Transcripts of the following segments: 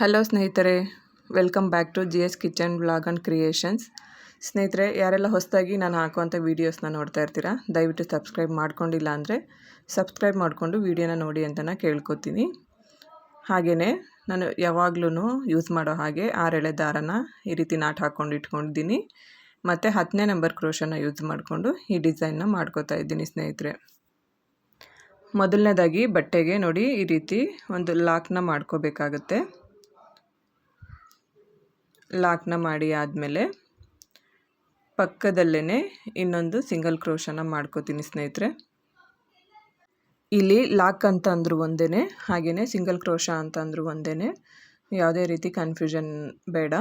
Hello ಸ್ನೇಹಿತರೆ, welcome back to G S kitchen blog and creations. ಸ್ನೇಹಿತರೆ, ಯಾರೆಲ್ಲ ಹೊಸದಾಗಿ ನಾನು ಹಾಕುವಂಥ ವೀಡಿಯೋಸ್ನ ನೋಡ್ತಾ ಇರ್ತೀರಾ, ದಯವಿಟ್ಟು ಸಬ್ಸ್ಕ್ರೈಬ್ ಮಾಡ್ಕೊಂಡಿಲ್ಲ ಅಂದರೆ ಸಬ್ಸ್ಕ್ರೈಬ್ ಮಾಡಿಕೊಂಡು ವೀಡಿಯೋನ ನೋಡಿ ಅಂತ ನಾನು ಕೇಳ್ಕೊತೀನಿ. ಹಾಗೆಯೇ ನಾನು ಯಾವಾಗ್ಲೂ ಯೂಸ್ ಮಾಡೋ ಹಾಗೆ ಆರೆಳೆ ದಾರನ ಈ ರೀತಿ ನಾಟ್ ಹಾಕ್ಕೊಂಡು ಇಟ್ಕೊಂಡಿದ್ದೀನಿ. ಮತ್ತು ಹತ್ತನೇ ನಂಬರ್ ಕ್ರೋಶನ ಯೂಸ್ ಮಾಡಿಕೊಂಡು ಈ ಡಿಸೈನ್ನ ಮಾಡ್ಕೋತಾ ಇದ್ದೀನಿ ಸ್ನೇಹಿತರೆ. ಮೊದಲನೇದಾಗಿ ಬಟ್ಟೆಗೆ ನೋಡಿ ಈ ರೀತಿ ಒಂದು ಲಾಕ್ನ ಮಾಡ್ಕೋಬೇಕಾಗತ್ತೆ. ಲಾಕ್ನ ಮಾಡಿ ಆದಮೇಲೆ ಪಕ್ಕದಲ್ಲೇ ಇನ್ನೊಂದು ಸಿಂಗಲ್ ಕ್ರೋಶನ ಮಾಡ್ಕೋತೀನಿ ಸ್ನೇಹಿತರೆ. ಇಲ್ಲಿ ಲಾಕ್ ಅಂತ ಅಂದರೂ ಒಂದೇ ಹಾಗೆಯೇ ಸಿಂಗಲ್ ಕ್ರೋಶ ಅಂತ ಅಂದರೂ ಒಂದೇ ಯಾವುದೇ ರೀತಿ ಕನ್ಫ್ಯೂಷನ್ ಬೇಡ.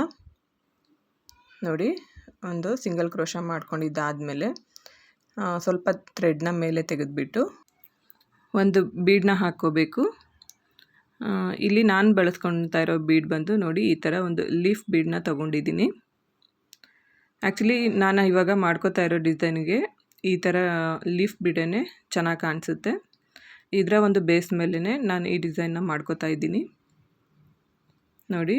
ನೋಡಿ, ಒಂದು ಸಿಂಗಲ್ ಕ್ರೋಶ ಮಾಡ್ಕೊಂಡಿದ್ದಾದಮೇಲೆ ಸ್ವಲ್ಪ ಥ್ರೆಡ್ನ ಮೇಲೆ ತೆಗೆದುಬಿಟ್ಟು ಒಂದು ಬೀಡನ್ನ ಹಾಕ್ಕೋಬೇಕು. ಇಲ್ಲಿ ನಾನು ಬಳಸ್ಕೊಳ್ತಾ ಇರೋ ಬೀಡ್ ಬಂದು ನೋಡಿ, ಈ ಥರ ಒಂದು ಲೀಫ್ ಬೀಡನ್ನ ತೊಗೊಂಡಿದ್ದೀನಿ. ಆ್ಯಕ್ಚುಲಿ ನಾನು ಇವಾಗ ಮಾಡ್ಕೋತಾ ಇರೋ ಡಿಸೈನ್ಗೆ ಈ ಥರ ಲೀಫ್ ಬೀಡೇ ಚೆನ್ನಾಗಿ ಕಾಣಿಸುತ್ತೆ. ಇದರ ಒಂದು ಬೇಸ್ ಮೇಲೇ ನಾನು ಈ ಡಿಸೈನ್ನ ಮಾಡ್ಕೋತಾ ಇದ್ದೀನಿ. ನೋಡಿ,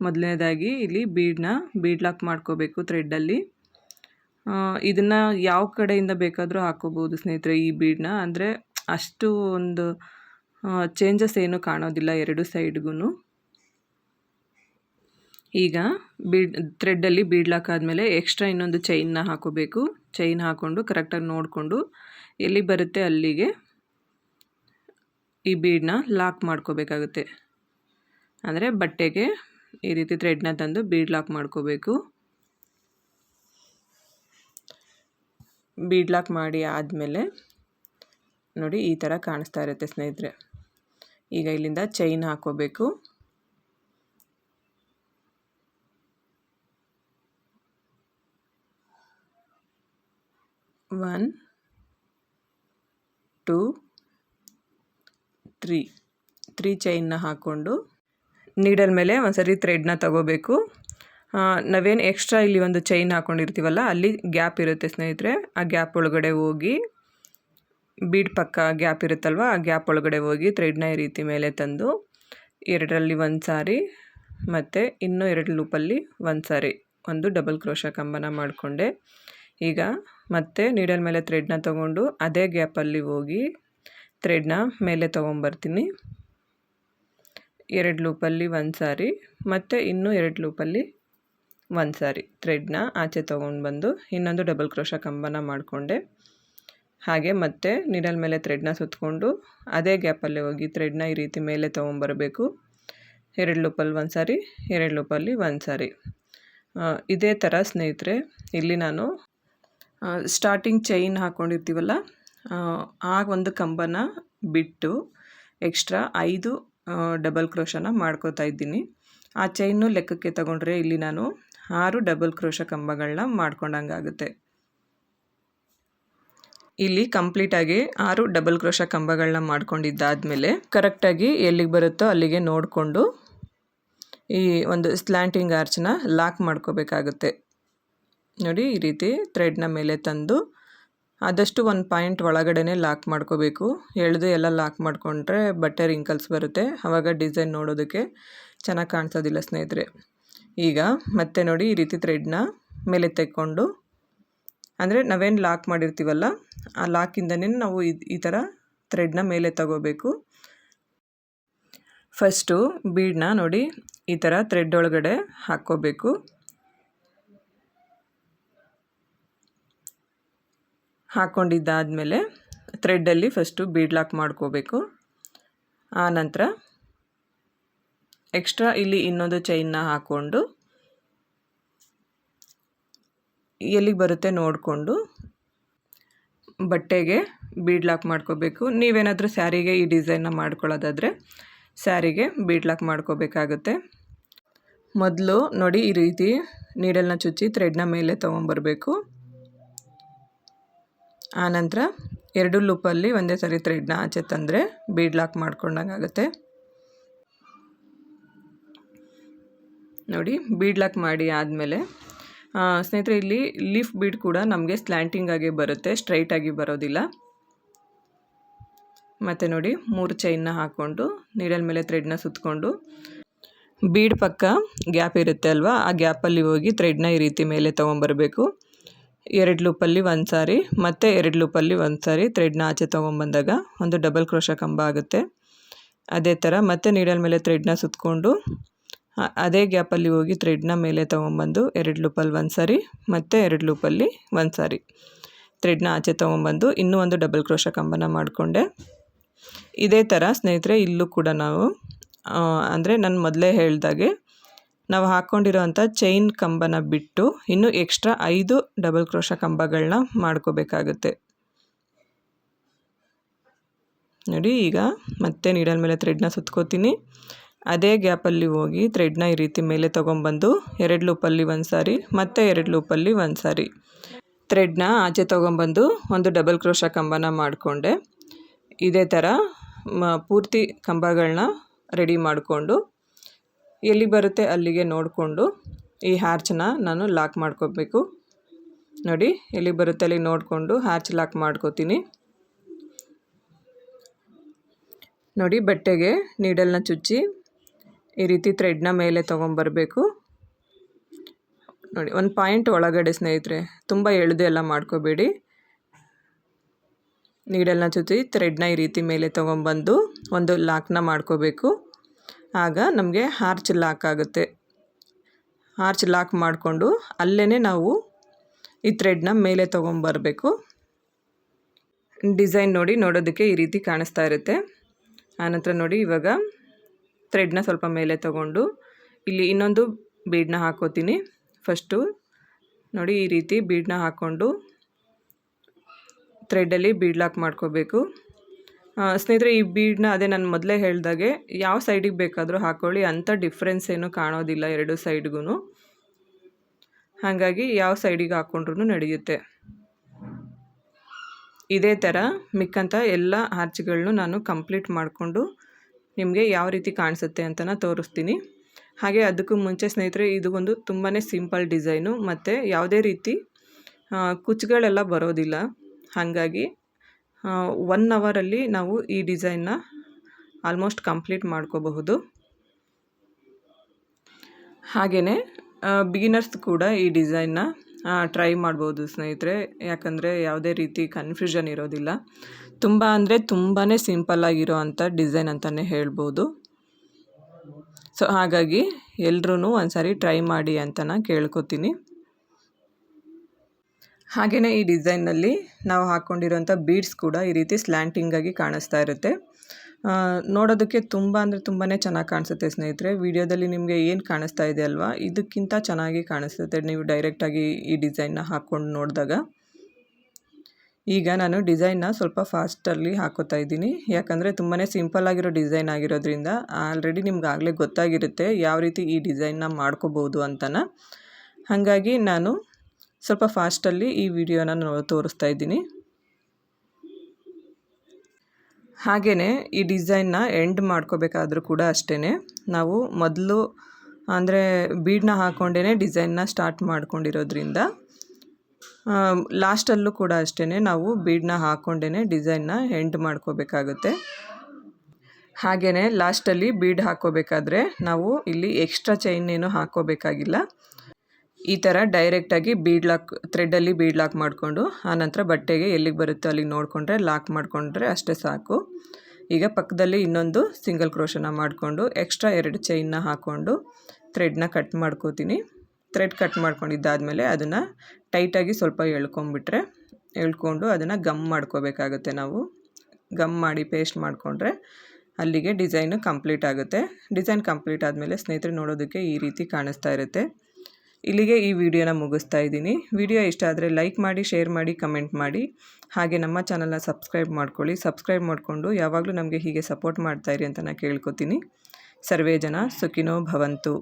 ಮೊದಲನೇದಾಗಿ ಇಲ್ಲಿ ಬೀಡನ್ನ ಬೀಡ್ ಲಾಕ್ ಮಾಡ್ಕೋಬೇಕು ಥ್ರೆಡ್ಡಲ್ಲಿ. ಇದನ್ನು ಯಾವ ಕಡೆಯಿಂದ ಬೇಕಾದರೂ ಹಾಕೋಬೋದು ಸ್ನೇಹಿತರೆ ಈ ಬೀಡನ್ನ ಅಂದರೆ ಅಷ್ಟು ಒಂದು ಚೇಂಜಸ್ ಏನೂ ಕಾಣೋದಿಲ್ಲ ಎರಡು ಸೈಡ್ಗೂ ಈಗ ಬೀಡ್ ಥ್ರೆಡ್ಡಲ್ಲಿ ಆದಮೇಲೆ ಎಕ್ಸ್ಟ್ರಾ ಇನ್ನೊಂದು ಚೈನ್ನ ಹಾಕೋಬೇಕು. ಚೈನ್ ಹಾಕ್ಕೊಂಡು ಕರೆಕ್ಟಾಗಿ ನೋಡಿಕೊಂಡು ಎಲ್ಲಿ ಬರುತ್ತೆ ಅಲ್ಲಿಗೆ ಈ ಬೀಡನ್ನ ಲಾಕ್ ಮಾಡ್ಕೋಬೇಕಾಗುತ್ತೆ. ಅಂದರೆ ಬಟ್ಟೆಗೆ ಈ ರೀತಿ ಥ್ರೆಡ್ನ ತಂದು ಬೀಡ್ ಲಾಕ್ ಮಾಡ್ಕೋಬೇಕು. ಬೀಡ್ ಲಾಕ್ ಮಾಡಿ ಆದಮೇಲೆ ನೋಡಿ ಈ ಥರ ಕಾಣಿಸ್ತಾ ಇರುತ್ತೆ ಸ್ನೇಹಿತರೆ. ಈಗ ಇಲ್ಲಿಂದ ಚೈನ್ ಹಾಕೋಬೇಕು. ಒನ್ ಟೂ ತ್ರೀ ತ್ರೀ ಚೈನ್ನ ಹಾಕ್ಕೊಂಡು ನೀಡಲ್ ಮೇಲೆ ಒಂದ್ಸರಿ ಥ್ರೆಡ್ನ ತಗೋಬೇಕು. ನಾವೇನು ಎಕ್ಸ್ಟ್ರಾ ಇಲ್ಲಿ ಒಂದು ಚೈನ್ ಹಾಕ್ಕೊಂಡಿರ್ತೀವಲ್ಲ ಅಲ್ಲಿ ಗ್ಯಾಪ್ ಇರುತ್ತೆ ಸ್ನೇಹಿತರೆ. ಆ ಗ್ಯಾಪ್ ಒಳಗಡೆ ಹೋಗಿ ಬೀಡ್ ಪಕ್ಕ ಗ್ಯಾಪ್ ಇರುತ್ತಲ್ವ, ಆ ಗ್ಯಾಪ್ ಒಳಗಡೆ ಹೋಗಿ ಥ್ರೆಡ್ನ ಈ ರೀತಿ ಮೇಲೆ ತಂದು ಎರಡರಲ್ಲಿ ಒಂದು ಸಾರಿ ಮತ್ತು ಇನ್ನೂ ಎರಡು ಲೂಪಲ್ಲಿ ಒಂದು ಸಾರಿ ಒಂದು ಡಬಲ್ ಕ್ರೋಶ ಕಂಬನ ಮಾಡಿಕೊಂಡೆ. ಈಗ ಮತ್ತೆ ನೀಡಲ್ ಮೇಲೆ ಥ್ರೆಡ್ನ ತೊಗೊಂಡು ಅದೇ ಗ್ಯಾಪಲ್ಲಿ ಹೋಗಿ ಥ್ರೆಡ್ನ ಮೇಲೆ ತೊಗೊಂಬರ್ತೀನಿ. ಎರಡು ಲೂಪಲ್ಲಿ ಒಂದು ಸಾರಿ ಮತ್ತು ಇನ್ನೂ ಎರಡು ಲೂಪಲ್ಲಿ ಒಂದು ಸಾರಿ ಥ್ರೆಡ್ನ ಆಚೆ ತೊಗೊಂಡು ಬಂದು ಇನ್ನೊಂದು ಡಬಲ್ ಕ್ರೋಶ ಕಂಬನ ಮಾಡಿಕೊಂಡೆ. ಹಾಗೆ ಮತ್ತೆ ನೀಡಲ್ ಮೇಲೆ ಥ್ರೆಡ್ನ ಸುತ್ತಕೊಂಡು ಅದೇ ಗ್ಯಾಪಲ್ಲಿ ಹೋಗಿ ಥ್ರೆಡ್ನ ಈ ರೀತಿ ಮೇಲೆ ತೊಗೊಂಬರಬೇಕು. ಎರಡು ಲೂಪಲ್ಲಿ ಒಂದು ಸಾರಿ, ಎರಡು ಲೂಪಲ್ಲಿ ಒಂದು ಸಾರಿ. ಇದೇ ಥರ ಸ್ನೇಹಿತರೆ, ಇಲ್ಲಿ ನಾನು ಸ್ಟಾರ್ಟಿಂಗ್ ಚೈನ್ ಹಾಕ್ಕೊಂಡಿರ್ತೀವಲ್ಲ ಆ ಒಂದು ಕಂಬನ ಬಿಟ್ಟು ಎಕ್ಸ್ಟ್ರಾ ಐದು ಡಬಲ್ ಕ್ರೋಶನ ಮಾಡ್ಕೋತಾ ಇದ್ದೀನಿ. ಆ ಚೈನು ಲೆಕ್ಕಕ್ಕೆ ತಗೊಂಡ್ರೆ ಇಲ್ಲಿ ನಾನು ಆರು ಡಬಲ್ ಕ್ರೋಶ ಕಂಬಗಳನ್ನ ಮಾಡ್ಕೊಂಡಂಗಾಗುತ್ತೆ. ಇಲ್ಲಿ ಕಂಪ್ಲೀಟಾಗಿ ಆರು ಡಬಲ್ ಕ್ರೋಶ ಕಂಬಗಳನ್ನ ಮಾಡ್ಕೊಂಡಿದ್ದಾದಮೇಲೆ ಕರೆಕ್ಟಾಗಿ ಎಲ್ಲಿಗೆ ಬರುತ್ತೋ ಅಲ್ಲಿಗೆ ನೋಡಿಕೊಂಡು ಈ ಒಂದು ಸ್ಲ್ಯಾಂಟಿಂಗ್ ಆರ್ಚನ್ನ ಲಾಕ್ ಮಾಡ್ಕೋಬೇಕಾಗುತ್ತೆ. ನೋಡಿ, ಈ ರೀತಿ ಥ್ರೆಡ್ನ ಮೇಲೆ ತಂದು ಆದಷ್ಟು ಒಂದು ಪಾಯಿಂಟ್ ಒಳಗಡೆ ಲಾಕ್ ಮಾಡ್ಕೋಬೇಕು. ಎಳೆದು ಎಲ್ಲ ಲಾಕ್ ಮಾಡಿಕೊಂಡ್ರೆ ಬಟ್ಟೆ ರಿಂಕಲ್ಸ್ ಬರುತ್ತೆ. ಆವಾಗ ಡಿಸೈನ್ ನೋಡೋದಕ್ಕೆ ಚೆನ್ನಾಗಿ ಕಾಣಿಸೋದಿಲ್ಲ ಸ್ನೇಹಿತರೆ. ಈಗ ಮತ್ತೆ ನೋಡಿ, ಈ ರೀತಿ ಥ್ರೆಡ್ನ ಮೇಲೆ ತೆಕ್ಕೊಂಡು ಅಂದರೆ ನಾವೇನು ಲಾಕ್ ಮಾಡಿರ್ತೀವಲ್ಲ, ಆ ಲಾಕಿಂದನೇ ನಾವು ಈ ಥರ ಥ್ರೆಡ್ನ ಮೇಲೆ ತಗೋಬೇಕು. ಫಸ್ಟು ಬೀಡನ್ನ ನೋಡಿ, ಈ ಥರ ಥ್ರೆಡ್ ಒಳಗಡೆ ಹಾಕ್ಕೋಬೇಕು. ಹಾಕ್ಕೊಂಡಿದ್ದಾದಮೇಲೆ ಥ್ರೆಡ್ಡಲ್ಲಿ ಫಸ್ಟು ಬೀಡ್ ಲಾಕ್ ಮಾಡ್ಕೋಬೇಕು. ಆ ನಂತರ ಎಕ್ಸ್ಟ್ರಾ ಇಲ್ಲಿ ಇನ್ನೊಂದು ಚೈನ್ನ ಹಾಕ್ಕೊಂಡು ಎಲ್ಲಿಗೆ ಬರುತ್ತೆ ನೋಡಿಕೊಂಡು ಬಟ್ಟೆಗೆ ಬೀಡ್ ಲಾಕ್ ಮಾಡ್ಕೋಬೇಕು. ನೀವೇನಾದರೂ ಸ್ಯಾರಿಗೆ ಈ ಡಿಸೈನ್ನ ಮಾಡ್ಕೊಳ್ಳೋದಾದರೆ ಸ್ಯಾರಿಗೆ ಬೀಡ್ ಲಾಕ್ ಮಾಡ್ಕೋಬೇಕಾಗುತ್ತೆ. ಮೊದಲು ನೋಡಿ ಈ ರೀತಿ ನೀಡಲ್ನ ಚುಚ್ಚಿ ಥ್ರೆಡ್ನ ಮೇಲೆ ತೊಗೊಂಬರ್ಬೇಕು. ಆನಂತರ ಎರಡು ಲೂಪಲ್ಲಿ ಒಂದೇ ಸರಿ ಥ್ರೆಡ್ನ ಆಚೆ ತಂದರೆ ಬೀಡ್ ಲಾಕ್ ಮಾಡ್ಕೊಂಡಂಗಾಗುತ್ತೆ. ನೋಡಿ ಬೀಡ್ ಲಾಕ್ ಮಾಡಿ ಆದಮೇಲೆ ಸ್ನೇಹಿತರೆ, ಇಲ್ಲಿ ಲೀಫ್ ಬೀಡ್ ಕೂಡ ನಮಗೆ ಸ್ಲ್ಯಾಂಟಿಂಗ್ ಆಗಿ ಬರುತ್ತೆ ಸ್ಟ್ರೈಟ್ ಆಗಿ ಬರೋದಿಲ್ಲ. ಮತ್ತು ನೋಡಿ, ಮೂರು ಚೈನ್ನ ಹಾಕ್ಕೊಂಡು ನೀಡಲ್ ಮೇಲೆ ಥ್ರೆಡ್ನ ಸುತ್ತಕೊಂಡು ಬೀಡ್ ಪಕ್ಕ ಗ್ಯಾಪ್ ಇರುತ್ತೆ ಅಲ್ವಾ? ಆ ಗ್ಯಾಪಲ್ಲಿ ಹೋಗಿ ಥ್ರೆಡ್ನ ಈ ರೀತಿ ಮೇಲೆ ತೊಗೊಂಬರ್ಬೇಕು. ಎರಡು ಲೂಪಲ್ಲಿ ಒಂದು ಸಾರಿ, ಮತ್ತು ಎರಡು ಲೂಪಲ್ಲಿ ಒಂದು ಸಾರಿ ಥ್ರೆಡ್ನ ಆಚೆ ತೊಗೊಂಬಂದಾಗ ಒಂದು ಡಬಲ್ ಕ್ರೋಶ ಕಂಬ ಆಗುತ್ತೆ. ಅದೇ ಥರ ಮತ್ತೆ ನೀಡಲ್ ಮೇಲೆ ಥ್ರೆಡ್ನ ಸುತ್ತಕೊಂಡು ಅದೇ ಗ್ಯಾಪಲ್ಲಿ ಹೋಗಿ ಥ್ರೆಡ್ನ ಮೇಲೆ ತೊಗೊಂಬಂದು ಎರಡು ಲೂಪಲ್ಲಿ ಒಂದು ಸಾರಿ ಮತ್ತು ಎರಡು ಲೂಪಲ್ಲಿ ಒಂದು ಸಾರಿ. ಥ್ರೆಡ್ನ ಆಚೆ ತೊಗೊಂಬಂದು ಇನ್ನೂ ಒಂದು ಡಬಲ್ ಕ್ರೋಶ ಕಂಬನ ಮಾಡಿಕೊಂಡೆ. ಇದೇ ಥರ ಸ್ನೇಹಿತರೆ, ಇಲ್ಲೂ ಕೂಡ ನಾವು ಅಂದರೆ ನಾನು ಮೊದಲೇ ಹೇಳ್ದಾಗೆ ನಾವು ಹಾಕ್ಕೊಂಡಿರೋವಂಥ ಚೈನ್ ಕಂಬನ ಬಿಟ್ಟು ಇನ್ನೂ ಎಕ್ಸ್ಟ್ರಾ ಐದು ಡಬಲ್ ಕ್ರೋಶ ಕಂಬಗಳನ್ನ ಮಾಡ್ಕೋಬೇಕಾಗುತ್ತೆ. ನೋಡಿ ಈಗ ಮತ್ತೆ ನೀಡಲ್ ಮೇಲೆ ಥ್ರೆಡ್ನ ಸುತ್ಕೋತೀನಿ. ಅದೇ ಗ್ಯಾಪಲ್ಲಿ ಹೋಗಿ ಥ್ರೆಡ್ನ ಈ ರೀತಿ ಮೇಲೆ ತೊಗೊಂಬಂದು ಎರಡು ಲೂಪಲ್ಲಿ ಒಂದು ಸಾರಿ, ಮತ್ತು ಎರಡು ಲೂಪಲ್ಲಿ ಒಂದು ಸಾರಿ. ಥ್ರೆಡ್ನ ಆಚೆ ತೊಗೊಂಬಂದು ಒಂದು ಡಬಲ್ ಕ್ರೋಶ ಕಂಬನ ಮಾಡಿಕೊಂಡೆ. ಇದೇ ಥರ ಪೂರ್ತಿ ಕಂಬಗಳನ್ನ ರೆಡಿ ಮಾಡಿಕೊಂಡು ಎಲ್ಲಿ ಬರುತ್ತೆ ಅಲ್ಲಿಗೆ ನೋಡಿಕೊಂಡು ಈ ಹ್ಯಾರ್ಚನ್ನ ನಾನು ಲಾಕ್ ಮಾಡ್ಕೋಬೇಕು. ನೋಡಿ, ಎಲ್ಲಿ ಬರುತ್ತೆ ಅಲ್ಲಿ ನೋಡಿಕೊಂಡು ಹ್ಯಾರ್ಚ್ ಲಾಕ್ ಮಾಡ್ಕೋತೀನಿ. ನೋಡಿ, ಬಟ್ಟೆಗೆ ನೀಡಲ್ನ ಚುಚ್ಚಿ ಈ ರೀತಿ ಥ್ರೆಡ್ನ ಮೇಲೆ ತೊಗೊಂಬರ್ಬೇಕು. ನೋಡಿ, ಒಂದು ಪಾಯಿಂಟ್ ಒಳಗಡೆ ಸ್ನೇಹಿತರೆ, ತುಂಬ ಎಳೆದು ಎಲ್ಲ ಮಾಡ್ಕೋಬೇಡಿ. ನೀಡೆಲ್ಲ ಜೊತೆ ಥ್ರೆಡ್ನ ಈ ರೀತಿ ಮೇಲೆ ತೊಗೊಂಬಂದು ಒಂದು ಲಾಕ್ನ ಮಾಡ್ಕೋಬೇಕು. ಆಗ ನಮಗೆ ಹಾರ್ಚ್ ಲಾಕ್ ಆಗುತ್ತೆ. ಹಾರ್ಚ್ ಲಾಕ್ ಮಾಡಿಕೊಂಡು ಅಲ್ಲೇ ನಾವು ಈ ಥ್ರೆಡ್ನ ಮೇಲೆ ತೊಗೊಂಬರಬೇಕು. ಡಿಸೈನ್ ನೋಡಿ ನೋಡೋದಕ್ಕೆ ಈ ರೀತಿ ಕಾಣಿಸ್ತಾ ಇರುತ್ತೆ. ಆನಂತರ ನೋಡಿ ಇವಾಗ ಥ್ರೆಡ್ನ ಸ್ವಲ್ಪ ಮೇಲೆ ತಗೊಂಡು ಇಲ್ಲಿ ಇನ್ನೊಂದು ಬೀಡನ್ನ ಹಾಕೋತೀನಿ. ಫಸ್ಟು ನೋಡಿ ಈ ರೀತಿ ಬೀಡನ್ನ ಹಾಕ್ಕೊಂಡು ಥ್ರೆಡ್ಡಲ್ಲಿ ಬೀಡ್ ಲಾಕ್ ಮಾಡ್ಕೋಬೇಕು. ಸ್ನೇಹಿತರೆ ಈ ಬೀಡನ್ನ ಅದೇ ನಾನು ಮೊದಲೇ ಹೇಳಿದಾಗೆ ಯಾವ ಸೈಡಿಗೆ ಬೇಕಾದರೂ ಹಾಕ್ಕೊಳ್ಳಿ ಅಂಥ ಡಿಫ್ರೆನ್ಸ್ ಏನು ಕಾಣೋದಿಲ್ಲ ಎರಡು ಸೈಡ್ಗೂ ಹಾಗಾಗಿ ಯಾವ ಸೈಡಿಗೆ ಹಾಕ್ಕೊಂಡ್ರೂ ನಡೆಯುತ್ತೆ. ಇದೇ ಥರ ಮಿಕ್ಕಂಥ ಎಲ್ಲ ಆರ್ಚ್ಗಳನ್ನೂ ನಾನು ಕಂಪ್ಲೀಟ್ ಮಾಡಿಕೊಂಡು ನಿಮಗೆ ಯಾವ ರೀತಿ ಕಾಣಿಸುತ್ತೆ ಅಂತ ತೋರಿಸ್ತೀನಿ. ಹಾಗೆ ಅದಕ್ಕೂ ಮುಂಚೆ ಸ್ನೇಹಿತರೆ, ಇದು ಒಂದು ತುಂಬಾ ಸಿಂಪಲ್ ಡಿಸೈನು, ಮತ್ತು ಯಾವುದೇ ರೀತಿ ಕುಚ್ಚುಗಳೆಲ್ಲ ಬರೋದಿಲ್ಲ. ಹಾಗಾಗಿ ಒನ್ ಅವರಲ್ಲಿ ನಾವು ಈ ಡಿಸೈನ್ನ ಆಲ್ಮೋಸ್ಟ್ ಕಂಪ್ಲೀಟ್ ಮಾಡ್ಕೋಬಹುದು. ಹಾಗೆಯೇ ಬಿಗಿನರ್ಸ್ ಕೂಡ ಈ ಡಿಸೈನ್ನ ಟ್ರೈ ಮಾಡ್ಬೋದು ಸ್ನೇಹಿತರೆ. ಯಾಕಂದರೆ ಯಾವುದೇ ರೀತಿ ಕನ್ಫ್ಯೂಷನ್ ಇರೋದಿಲ್ಲ. ತುಂಬ ಅಂದರೆ ತುಂಬಾ ಸಿಂಪಲ್ಲಾಗಿರೋ ಅಂಥ ಡಿಸೈನ್ ಅಂತಲೇ ಹೇಳ್ಬೋದು. ಸೊ, ಹಾಗಾಗಿ ಎಲ್ರೂ ಒಂದು ಸಾರಿ ಟ್ರೈ ಮಾಡಿ ಅಂತ ನಾನು ಕೇಳ್ಕೊತೀನಿ. ಹಾಗೆಯೇ ಈ ಡಿಸೈನ್ನಲ್ಲಿ ನಾವು ಹಾಕ್ಕೊಂಡಿರೋಂಥ ಬೀಡ್ಸ್ ಕೂಡ ಈ ರೀತಿ ಸ್ಲ್ಯಾಂಟಿಂಗಾಗಿ ಕಾಣಿಸ್ತಾ ಇರುತ್ತೆ. ನೋಡೋದಕ್ಕೆ ತುಂಬ ಅಂದರೆ ತುಂಬಾ ಚೆನ್ನಾಗಿ ಕಾಣಿಸುತ್ತೆ ಸ್ನೇಹಿತರೆ. ವಿಡಿಯೋದಲ್ಲಿ ನಿಮಗೆ ಏನು ಕಾಣಿಸ್ತಾ ಇದೆ ಅಲ್ವಾ? ಇದಕ್ಕಿಂತ ಚೆನ್ನಾಗಿ ಕಾಣಿಸುತ್ತೆ. ನೀವು ಡೈರೆಕ್ಟಾಗಿ ಈ ಡಿಸೈನ್ನ ಹಾಕ್ಕೊಂಡು ನೋಡಿದಾಗ. ಈಗ ನಾನು ಡಿಸೈನ್ನ ಸ್ವಲ್ಪ ಫಾಸ್ಟಲ್ಲಿ ಹಾಕೋತಾ ಇದ್ದೀನಿ. ಯಾಕಂದರೆ ತುಂಬಾ ಸಿಂಪಲ್ ಆಗಿರೋ ಡಿಸೈನ್ ಆಗಿರೋದ್ರಿಂದ ಆಲ್ರೆಡಿ ನಿಮ್ಗೆ ಆಗಲೇ ಗೊತ್ತಾಗಿರುತ್ತೆ ಯಾವ ರೀತಿ ಈ ಡಿಸೈನ್ನ ಮಾಡ್ಕೋಬೋದು ಅಂತನ. ಹಾಗಾಗಿ ನಾನು ಸ್ವಲ್ಪ ಫಾಸ್ಟಲ್ಲಿ ಈ ವಿಡಿಯೋನ ತೋರಿಸ್ತಾ ಇದ್ದೀನಿ. ಹಾಗೆಯೇ ಈ ಡಿಸೈನ್ನ ಎಂಡ್ ಮಾಡ್ಕೋಬೇಕಾದ್ರೂ ಕೂಡ ಅಷ್ಟೇ ನಾವು ಮೊದಲು ಅಂದರೆ ಬೀಡನ್ನ ಹಾಕ್ಕೊಂಡೇ ಡಿಸೈನ್ನ ಸ್ಟಾರ್ಟ್ ಮಾಡ್ಕೊಂಡಿರೋದ್ರಿಂದ ಲಾಸ್ಟಲ್ಲೂ ಕೂಡ ಅಷ್ಟೇ ನಾವು ಬೀಡನ್ನ ಹಾಕ್ಕೊಂಡೇ ಡಿಸೈನ್ನ ಎಂಡ್ ಮಾಡ್ಕೋಬೇಕಾಗುತ್ತೆ. ಹಾಗೆಯೇ ಲಾಸ್ಟಲ್ಲಿ ಬೀಡ್ ಹಾಕ್ಕೋಬೇಕಾದ್ರೆ ನಾವು ಇಲ್ಲಿ ಎಕ್ಸ್ಟ್ರಾ ಚೈನ್ ಏನು ಹಾಕ್ಕೋಬೇಕಾಗಿಲ್ಲ. ಈ ಥರ ಡೈರೆಕ್ಟಾಗಿ ಬೀಡ್ ಲಾಕ್, ಥ್ರೆಡ್ಡಲ್ಲಿ ಬೀಡ್ ಲಾಕ್ ಮಾಡಿಕೊಂಡು ಆನಂತರ ಬಟ್ಟೆಗೆ ಎಲ್ಲಿಗೆ ಬರುತ್ತೋ ಅಲ್ಲಿಗೆ ನೋಡಿಕೊಂಡ್ರೆ ಲಾಕ್ ಮಾಡಿಕೊಂಡ್ರೆ ಅಷ್ಟೇ ಸಾಕು. ಈಗ ಪಕ್ಕದಲ್ಲಿ ಇನ್ನೊಂದು ಸಿಂಗಲ್ ಕ್ರೋಶನ ಮಾಡಿಕೊಂಡು ಎಕ್ಸ್ಟ್ರಾ ಎರಡು ಚೈನ್ನ ಹಾಕ್ಕೊಂಡು ಥ್ರೆಡ್ನ ಕಟ್ ಮಾಡ್ಕೋತೀನಿ. ಥ್ರೆಡ್ ಕಟ್ ಮಾಡ್ಕೊಂಡಿದ್ದಾದಮೇಲೆ ಅದನ್ನು ಟೈಟಾಗಿ ಸ್ವಲ್ಪ ಎಳ್ಕೊಂಬಿಟ್ರೆ, ಎಳ್ಕೊಂಡು ಅದನ್ನು ಗಮ್ ಮಾಡ್ಕೋಬೇಕಾಗುತ್ತೆ ನಾವು. ಗಮ್ ಮಾಡಿ ಪೇಸ್ಟ್ ಮಾಡಿಕೊಂಡ್ರೆ ಅಲ್ಲಿಗೆ ಡಿಸೈನು ಕಂಪ್ಲೀಟ್ ಆಗುತ್ತೆ. ಡಿಸೈನ್ ಕಂಪ್ಲೀಟ್ ಆದಮೇಲೆ ಸ್ನೇಹಿತರೆ ನೋಡೋದಕ್ಕೆ ಈ ರೀತಿ ಕಾಣಿಸ್ತಾ ಇರುತ್ತೆ. ಇಲ್ಲಿಗೆ ಈ ವಿಡಿಯೋನ ಮುಗಿಸ್ತಾ ಇದ್ದೀನಿ. ವಿಡಿಯೋ ಇಷ್ಟ ಆದರೆ ಲೈಕ್ ಮಾಡಿ ಶೇರ್ ಮಾಡಿ ಕಮೆಂಟ್ ಮಾಡಿ. ಹಾಗೆ ನಮ್ಮ ಚಾನಲ್ನ ಸಬ್ಸ್ಕ್ರೈಬ್ ಮಾಡ್ಕೊಳ್ಳಿ. ಸಬ್ಸ್ಕ್ರೈಬ್ ಮಾಡಿಕೊಂಡು ಯಾವಾಗಲೂ ನಮಗೆ ಹೀಗೆ ಸಪೋರ್ಟ್ ಮಾಡ್ತಾಯಿರಿ ಅಂತ ನಾನು ಕೇಳ್ಕೊತೀನಿ. ಸರ್ವೇ ಜನ ಸುಖಿನೋ ಭವಂತು.